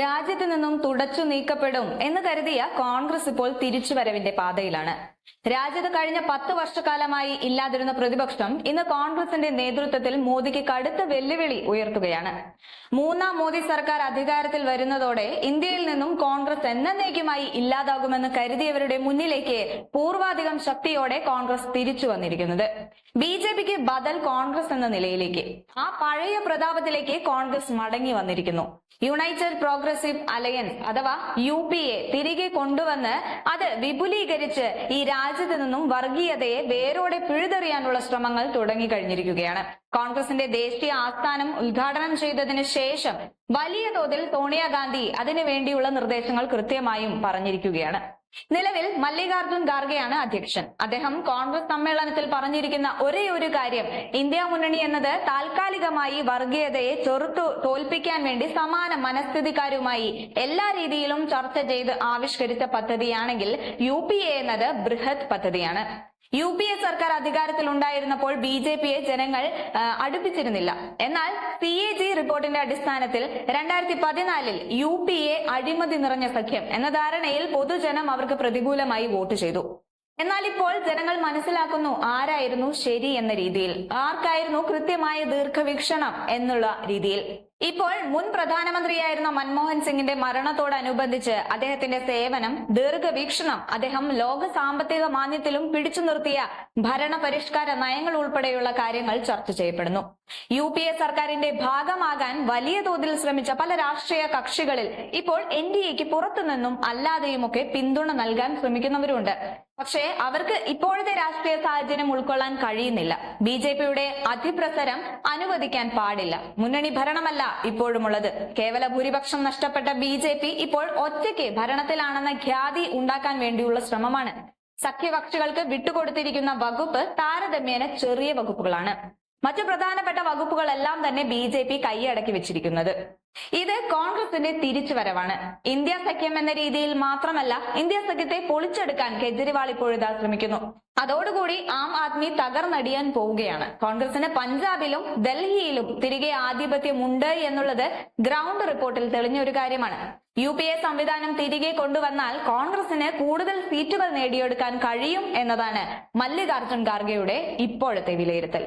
രാജ്യത്ത് നിന്നും തുടച്ചു നീക്കപ്പെടും എന്ന് കരുതിയ കോൺഗ്രസ് ഇപ്പോൾ തിരിച്ചുവരവിന്റെ പാതയിലാണ്. രാജ്യത്ത് കഴിഞ്ഞ പത്ത് വർഷക്കാലമായി ഇല്ലാതിരുന്ന പ്രതിപക്ഷം ഇന്ന് കോൺഗ്രസിന്റെ നേതൃത്വത്തിൽ മോദിക്ക് കടുത്ത വെല്ലുവിളി ഉയർത്തുകയാണ്. മൂന്നാം മോദി സർക്കാർ അധികാരത്തിൽ വരുന്നതോടെ ഇന്ത്യയിൽ നിന്നും കോൺഗ്രസ് എന്നേക്കുമായി ഇല്ലാതാകുമെന്ന് കരുതിയവരുടെ മുന്നിലേക്ക് പൂർവാധികം ശക്തിയോടെ കോൺഗ്രസ് തിരിച്ചു വന്നിരിക്കുന്നത്. ബി ജെ പിക്ക് ബദൽ കോൺഗ്രസ് എന്ന നിലയിലേക്ക് ആ പഴയ പ്രതാപത്തിലേക്ക് കോൺഗ്രസ് മടങ്ങി വന്നിരിക്കുന്നു. യുണൈറ്റഡ് പ്രോഗ്രസീവ് അലയൻസ് അഥവാ യു പി എ തിരികെ കൊണ്ടുവന്ന് അത് വിപുലീകരിച്ച് ഈ രാജ്യത്ത് നിന്നും വർഗീയതയെ വേരോടെ പിഴുതെറിയാനുള്ള ശ്രമങ്ങൾ തുടങ്ങി തുടങ്ങിക്കഴിഞ്ഞിരിക്കുകയാണ് കോൺഗ്രസിന്റെ ദേശീയ ആസ്ഥാനം ഉദ്ഘാടനം ചെയ്തതിന് ശേഷം വലിയ തോതിൽ സോണിയാഗാന്ധി അതിനു വേണ്ടിയുള്ള നിർദ്ദേശങ്ങൾ കൃത്യമായും പറഞ്ഞിരിക്കുകയാണ്. നിലവിൽ മല്ലികാർജുൻ ഖാർഗെയാണ് അധ്യക്ഷൻ. അദ്ദേഹം കോൺഗ്രസ് സമ്മേളനത്തിൽ പറഞ്ഞിരിക്കുന്ന ഒരേ ഒരു കാര്യം ഇന്ത്യ മുന്നണി എന്നത് താൽക്കാലികമായി വർഗീയതയെ ചെറുത്തു തോൽപ്പിക്കാൻ വേണ്ടി സമാന മനസ്ഥിതിക്കാരുമായി എല്ലാ രീതിയിലും ചർച്ച ചെയ്ത് ആവിഷ്കരിച്ച പദ്ധതിയാണെങ്കിൽ യു എന്നത് ബൃഹത് പദ്ധതിയാണ്. യു പി എ സർക്കാർ അധികാരത്തിൽ ഉണ്ടായിരുന്നപ്പോൾ ബി ജെ പിയെ ജനങ്ങൾ അടുപ്പിച്ചിരുന്നില്ല. എന്നാൽ സി എ ജി റിപ്പോർട്ടിന്റെ അടിസ്ഥാനത്തിൽ രണ്ടായിരത്തി പതിനാലിൽ യു പി എ അഴിമതി നിറഞ്ഞ സഖ്യം എന്ന ധാരണയിൽ പൊതുജനം അവർക്ക് പ്രതികൂലമായി വോട്ട് ചെയ്തു. എന്നാൽ ഇപ്പോൾ ജനങ്ങൾ മനസ്സിലാക്കുന്നു ആരായിരുന്നു ശരി എന്ന രീതിയിൽ ആർക്കായിരുന്നു കൃത്യമായ ദീർഘവീക്ഷണം എന്നുള്ള രീതിയിൽ. ഇപ്പോൾ മുൻ പ്രധാനമന്ത്രിയായിരുന്ന മൻമോഹൻ സിംഗിന്റെ മരണത്തോടനുബന്ധിച്ച് അദ്ദേഹത്തിന്റെ സേവനം ദീർഘവീക്ഷണം അദ്ദേഹം ലോക സാമ്പത്തിക മാന്യത്തിലും പിടിച്ചു നിർത്തിയ ഭരണ പരിഷ്കാര നയങ്ങൾ ഉൾപ്പെടെയുള്ള കാര്യങ്ങൾ ചർച്ച ചെയ്യപ്പെടുന്നു. യു പി എ സർക്കാരിന്റെ ഭാഗമാകാൻ വലിയ തോതിൽ ശ്രമിച്ച പല രാഷ്ട്രീയ കക്ഷികളിൽ ഇപ്പോൾ എൻ ഡി എക്ക് പുറത്തുനിന്നും അല്ലാതെയുമൊക്കെ പിന്തുണ നൽകാൻ ശ്രമിക്കുന്നവരുണ്ട്. പക്ഷേ അവർക്ക് ഇപ്പോഴത്തെ രാഷ്ട്രീയ സാഹചര്യം ഉൾക്കൊള്ളാൻ കഴിയുന്നില്ല. ബി ജെ പിയുടെ അതിപ്രസരം അനുവദിക്കാൻ പാടില്ല. മുന്നണി ഭരണമല്ല ഇപ്പോഴുമുള്ളത്. കേവല ഭൂരിപക്ഷം നഷ്ടപ്പെട്ട ബി ജെ പി ഇപ്പോൾ ഒറ്റയ്ക്ക് ഭരണത്തിലാണെന്ന ഖ്യാതി ഉണ്ടാക്കാൻ വേണ്ടിയുള്ള ശ്രമമാണ്. സഖ്യകക്ഷികൾക്ക് വിട്ടുകൊടുത്തിരിക്കുന്ന വകുപ്പ് താരതമ്യേന ചെറിയ വകുപ്പുകളാണ്. മറ്റു പ്രധാനപ്പെട്ട വകുപ്പുകളെല്ലാം തന്നെ ബി ജെ പി കൈയടക്കി വെച്ചിരിക്കുന്നത്. ഇത് കോൺഗ്രസിന്റെ തിരിച്ചുവരവാണ്. ഇന്ത്യ സഖ്യം എന്ന രീതിയിൽ മാത്രമല്ല ഇന്ത്യ സഖ്യത്തെ പൊളിച്ചെടുക്കാൻ കെജ്രിവാൾ ഇപ്പോഴിതാ ശ്രമിക്കുന്നു. അതോടുകൂടി ആം ആദ്മി തകർന്നടിയാൻ പോവുകയാണ്. കോൺഗ്രസിന് പഞ്ചാബിലും ഡൽഹിയിലും തിരികെ ആധിപത്യമുണ്ട് എന്നുള്ളത് ഗ്രൗണ്ട് റിപ്പോർട്ടിൽ തെളിഞ്ഞ ഒരു കാര്യമാണ്. യു പി എ സംവിധാനം തിരികെ കൊണ്ടുവന്നാൽ കോൺഗ്രസിന് കൂടുതൽ സീറ്റുകൾ നേടിയെടുക്കാൻ കഴിയും എന്നതാണ് മല്ലികാർജുൻ ഖാർഗെയുടെ ഇപ്പോഴത്തെ വിലയിരുത്തൽ.